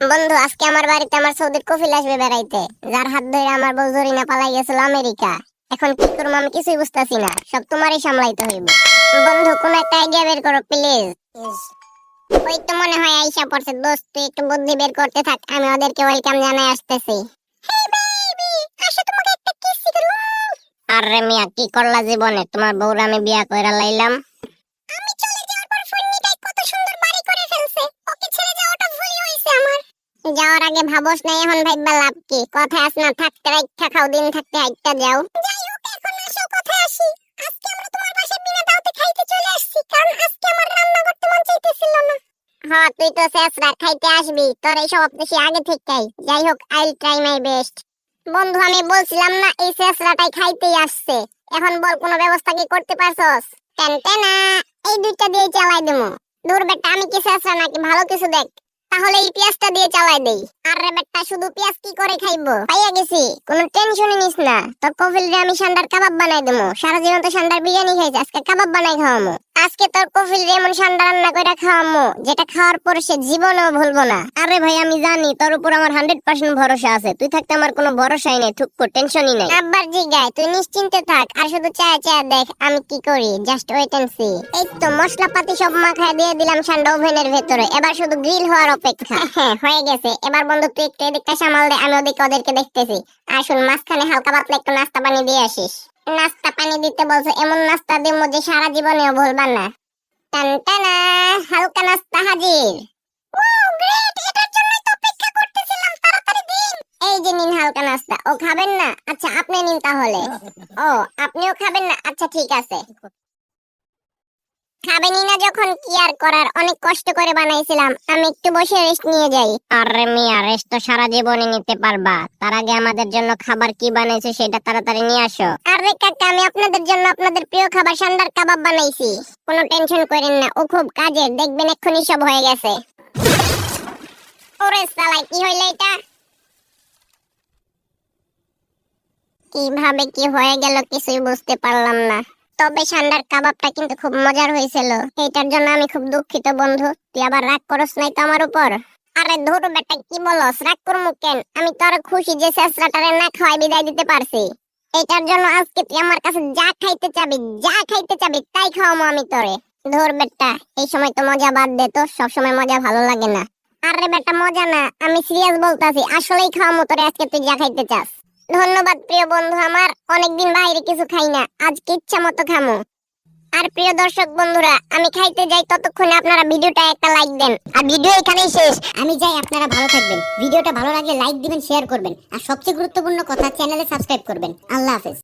বন্ধু, আজকে আমার বাড়িতে আমার সৌদির কফিল আসবে বেড়াইতে। যার হাত ধরে আমার বউ জরিনা পালাই গেছিল আমেরিকা। এখন কি করব আমি কিছুই বুঝতেছি না। সব তোমারই সামলাইতে হইব। বন্ধু, কোন একটা আইডিয়া বের করো প্লিজ ওই তো মনে হয় আইসা পড়ছে। দোস্ত, তুই একটু বুদ্ধি বের করতে থাক। আমি ওদেরকে ওয়েলকাম জানাই আসতেছি। আরে মিয়া, কি করলা জীবনে? তোমার বউরা আমি বিয়া কইরা লাইলাম। আগে ভাবস না এখন ভাইবা লাভ কি? কথা আস না, থাকতে রাইখা খাও, দিন থাকতে হাইটটা যাও। যাই হোক এখন আসো, কথা আসি। আজকে আমরা তোমার পাশে বিনা দাওতে খাইতে চলে আসছি, কারণ আজকে আমার রান্না করতে মন চাইতেছিল না। হ্যাঁ তুই তো শেষরা খাইতে আসবি, তোর এই সব দেশে আগে থেকেই। যাই হোক আইল ট্রাই মাই বেস্ট বন্ধু, আমি বলছিলাম না, এই শেষরাটাই খাইতেই আসছে। এখন বল, কোনো ব্যবস্থা কি করতে পারছস? টেনটেনা, এই দুইটা দিয়ে চালাই দেবো দূর বেটা, আমি কি শেষরা নাকি? ভালো কিছু দেখ। তাহলে এই পেঁয়াজটা দিয়ে চালাই দেই। আর রে বেটা, শুধু পেঁয়াজ কি করে খাইবো? পাইয়া গেছি। কোনো টেনশনই নিস না। তোর কফিল রে আমি সান্ডার কাবাব বানাই দেবো। সারা জীবন তো সান্ডার বিরিয়ানি খাইছে, আজকে কাবাব বানাই খাওয়ামো। আজকে তোর কফিল রে এমন সান্ডা রান্না করে খাওয়ামো, যেটা খাওয়ার পর সে জীবনেও ভুলবো না। আরে ভাই, আমি জানি তোর উপর আমার হান্ড্রেড পার্সেন্ট ভরসা আছে। তুই থাকতে আমার কোনো ভরসাই নেই থুকু টেনশনই নেই। আব্বার জিগায়, তুই নিশ্চিন্তে থাক। আর শুধু চায় চায় দেখ, আমি কি করি? জাস্ট ওয়েট এন্ড সি এই তো মশলাপাতি সব মাখায় দিয়ে দিলাম সান্ডা ওভেনের ভেতরে। এবার শুধু গ্রিল হওয়ার হ্যাঁ হয়ে গেছে। এবার বন্ধু, তুই একটু সামাল দে, আমি ওদিকে ওদেরকে দেখতেছি। মাঝখানে হালকা পাতলা একটু নাস্তা পানি দিয়ে আসিস। নাস্তা পানি দিতে বলছে, এমন নাস্তা দিব যে সারা জীবনেও ভুলবা না। টান, টানা হালকা নাস্তা হাজির। এই যে নিন হালকা নাস্তা, ও খাবেন না? আচ্ছা আপনি নিন তাহলে। ও, আপনিও খাবেন না? আচ্ছা ঠিক আছে। খাবেনই না যখন কি আর করার অনেক কষ্ট করে বানাইছিলাম আমি একটু বসে রেস্ট নিয়ে যাই। আরে মিয়া রেস্ট তো সারা জীবনই নিতে পারবা। তার আগে আমাদের জন্য খাবার কি বানাইছে সেটা তাড়াতাড়ি নিয়ে আসো। আরে কাকা আমি আপনাদের জন্য আপনাদের প্রিয় খাবার সান্ডার কাবাব বানাইছি। কোনো টেনশন করেন না ও খুব কাজের দেখবেন এক্ষুনি সব হয়ে গেছে। ওরে সালাই কি হইল এটা? কীভাবে কি হয়ে গেল কিছুই বুঝতে পারলাম না। তবে সান্ডার কাবাবটা কিন্তু খুব মজার হয়েছিল। এটার জন্য আমি খুব দুঃখিত, বন্ধু। তুই আবার রাগ করস নাই তো আমার উপর? আরে ধুর বেটা, কি বলস? রাগ করমু কেন? আমি তো আরও খুশি যে শেষরাটারে না খাওয়াই বিদায় দিতে পারছি। এটার জন্য আজকে তুই আমার কাছে যা খাইতে চাবি, যা খাইতে চাবি, তাই খাওয়ামো আমি তোরে। ধর বেটা, এই সময় তো মজা বাদ দে তো সবসময় মজা ভালো লাগে না। আরে বেটা, মজা না, আমি সিরিয়াস বলতাছি, আসলেই খাওয়ামো তোরে আজকে তুই যা খাইতে চাস। ধন্যবাদ, প্রিয় বন্ধু আমার। অনেকদিন বাইরে কিছু খাই না। আজকে ইচ্ছা মতো খামো। আর প্রিয় দর্শক বন্ধুরা, আমি খাইতে যাই ততক্ষণে আপনারা ভিডিওটা একটা লাইক দেন। আর ভিডিও এখানেই শেষ। আমি যাই, আপনারা ভালো থাকবেন। ভিডিওটা ভালো লাগলে লাইক দিবেন, শেয়ার করবেন। আর সবচেয়ে গুরুত্বপূর্ণ কথা, চ্যানেলে সাবস্ক্রাইব করবেন। আল্লাহ হাফেজ।